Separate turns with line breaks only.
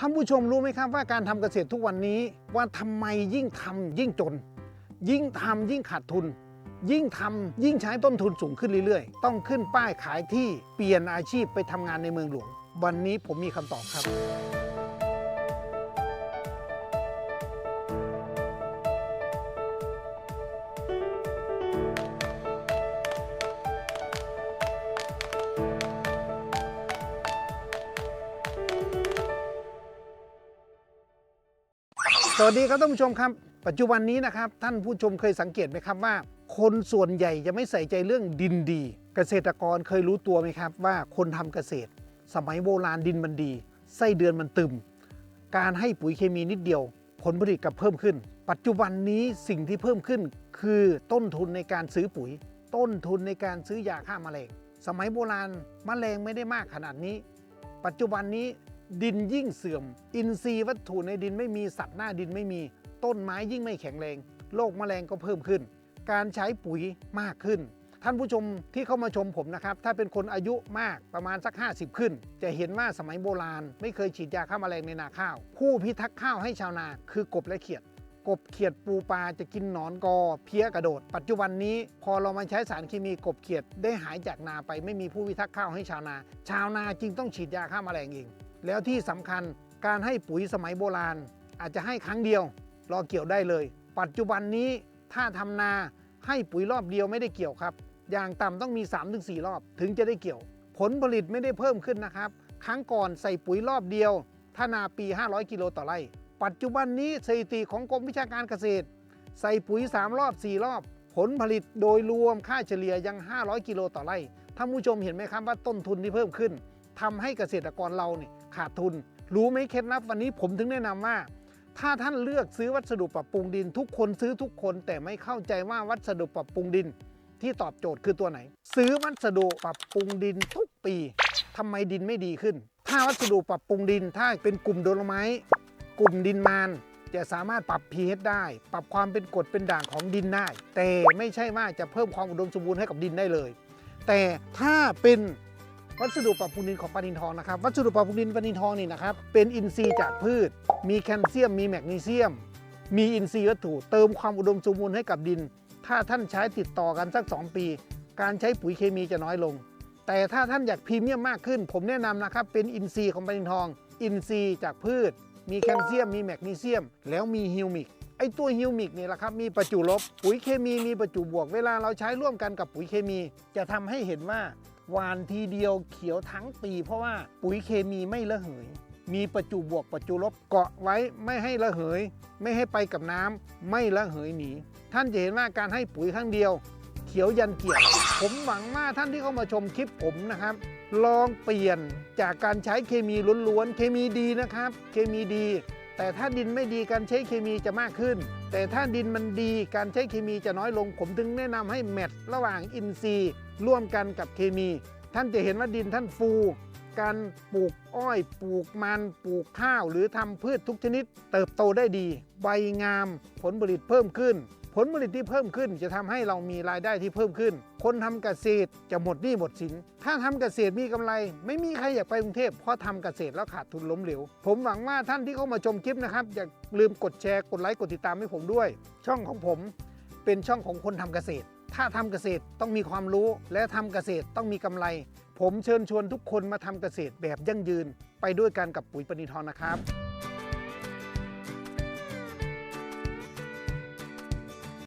ท่านผู้ชมรู้ไหมครับว่าการทำเกษตรทุกวันนี้ว่าทำไมยิ่งทำยิ่งจน ยิ่งทำยิ่งขาดทุน ยิ่งทำยิ่งใช้ต้นทุนสูงขึ้นเรื่อยๆ ต้องขึ้นป้ายขายที่เปลี่ยนอาชีพไปทำงานในเมืองหลวง วันนี้ผมมีคำตอบครับ สวัสดีครับท่านผู้ชมครับ ปัจจุบันนี้นะครับท่านผู้ชมเคยสังเกตไหมครับว่า คนส่วนใหญ่จะไม่ใส่ใจเรื่องดินดี เกษตรกรเคยรู้ตัวไหมครับ ว่าคนทำเกษตร สมัยโบราณดินมันดีไส้เดือนมันตึม การให้ปุ๋ยเคมีนิดเดียว ผลผลิตกับเพิ่มขึ้น ปัจจุบันนี้สิ่งที่เพิ่มขึ้น คือต้นทุนในการซื้อปุ๋ย ต้นทุนในการซื้อยาฆ่าแมลงสมัยโบราณแมลงไม่ได้มากขนาดนี้ ปัจจุบันนี้ ดินยิ่งเสื่อม อินทรีย์วัตถุในดินไม่มีสัตว์หน้าดินไม่มี ต้นไม้ยิ่งไม่แข็งแรงโรคแมลงก็เพิ่มขึ้น การใช้ปุ๋ยมากขึ้น ท่านผู้ชมที่เข้ามาชมผมนะครับ ถ้าเป็นคนอายุมากประมาณสัก 50 ขึ้น จะเห็นว่าสมัยโบราณ ไม่เคยฉีดยาฆ่าแมลงในนาข้าว ผู้พิทักษ์ข้าวให้ชาวนาคือกบและเขียดกบเขียดปูปลาจะกินหนอนกอ เพี้ยกระโดด ปัจจุบันนี้พอเรามาใช้สารเคมีกบเขียดได้หายจากนาไปไม่มีผู้พิทักษ์ข้าวให้ชาวนา ชาวนาจึงต้องฉีดยาฆ่าแมลงเอง แล้วที่สำคัญการให้ปุ๋ยสมัยโบราณ อาจจะให้ครั้งเดียว รอเกี่ยวได้เลย ปัจจุบันนี้ถ้าทำนาให้ปุ๋ยรอบเดียวไม่ได้เกี่ยวครับ อย่างต่ำต้องมี 3-4 รอบถึงจะได้เกี่ยว ผลผลิตไม่ได้เพิ่มขึ้นนะครับ ครั้งก่อนใส่ปุ๋ยรอบเดียวถ้านาปี 500 กิโลต่อไร่ ปัจจุบันนี้สถิติของกรมวิชาการเกษตร ใส่ปุ๋ย 3 รอบ 4 รอบ ผลผลิตโดยรวมค่าเฉลี่ยยัง 500 กิโลต่อไร่ท่านผู้ชมเห็นไหมครับว่าต้นทุนที่เพิ่มขึ้นทำให้เกษตรกรเราเนี่ย ขาดทุน รู้ไหมเคล็ดลับวันนี้ผมถึงแนะนำว่า ถ้าท่านเลือกซื้อวัสดุปรับปรุงดิน ทุกคนซื้อทุกคน แต่ไม่เข้าใจว่าวัสดุปรับปรุงดิน ที่ตอบโจทย์คือตัวไหน ซื้อวัสดุปรับปรุงดินทุกปีทำไมดินไม่ดีขึ้น ถ้าวัสดุปรับปรุงดิน ถ้าเป็นกลุ่มโดลไมต์กลุ่มดินมานจะสามารถปรับ pH ได้ ปรับความเป็นกรดเป็นด่างของดินได้ แต่ไม่ใช่ว่าจะเพิ่มความอุดมสมบูรณ์ให้กับดินได้เลย แต่ถ้าเป็น วัสดุปรับปรุงดินของปานินทองนะครับ วัสดุปรับปรุงดินปานินทองนี่นะครับ เป็นอินทรีย์จากพืช มีแคลเซียม มีแมกนีเซียม มีอินทรีย์วัตถุเติมความอุดมสมบูรณ์ให้กับดิน ถ้าท่านใช้ติดต่อกันสัก 2 ปี การใช้ปุ๋ยเคมีจะน้อยลง แต่ถ้าท่านอยากพรีเมียมมากขึ้น ผมแนะนำนะครับ เป็นอินทรีย์ของปานินทอง อินทรีย์จากพืช มีแคลเซียม มีแมกนีเซียม แล้วมีฮิวมิกไอตัวฮิวมิกนี่แหละครับมีประจุลบ ปุ๋ยเคมีมีประจุบวก เวลาเราใช้ร่วมกันกับปุ๋ยเคมี จะทำให้เห็นว่า หวานทีเดียวเขียวทั้งปีเพราะว่าปุ๋ยเคมีไม่ระเหย มีประจุบวกประจุลบเกาะไว้ไม่ให้ระเหย ไม่ให้ไปกับน้ำไม่ระเหยหนี ท่านจะเห็นว่าการให้ปุ๋ยครั้งเดียว เขียวยันเกี่ยว ผมหวังว่าท่านที่เข้ามาชมคลิปผมนะครับ ลองเปลี่ยนจากการใช้เคมีล้วนๆเคมีดีนะครับ เคมีดี แต่ถ้าดินไม่ดีการใช้เคมีจะมากขึ้น แต่ถ้าดินมันดีการใช้เคมีจะน้อยลง ผมถึงแนะนำให้แมทระหว่างอินทรีย์ ร่วมกันกับเคมี ท่านจะเห็นว่าดินท่านฟู การปลูกอ้อย ปลูกมันปลูกข้าว หรือทำพืชทุกชนิด เติบโตได้ดี ใบงาม ผลผลิตเพิ่มขึ้นผลผลิตที่เพิ่มขึ้นจะทำให้เรามีรายได้ที่เพิ่มขึ้น คนทำเกษตรจะหมดหนี้หมดสิน ถ้าทำเกษตรมีกำไร ไม่มีใครอยากไปกรุงเทพเพราะทำเกษตรแล้วขาดทุนล้มเหลว ผมหวังว่าท่านที่เข้ามาชมคลิปนะครับอย่าลืมกดแชร์กดไลค์กดติดตามให้ผมด้วย ช่องของผมเป็นช่องของคนทำเกษตร ถ้าทำเกษตรต้องมีความรู้และทำเกษตรต้องมีกำไร ผมเชิญชวนทุกคนมาทำเกษตรแบบยั่งยืน ไปด้วยกันกับปุ๋ยปณิธรนะครับ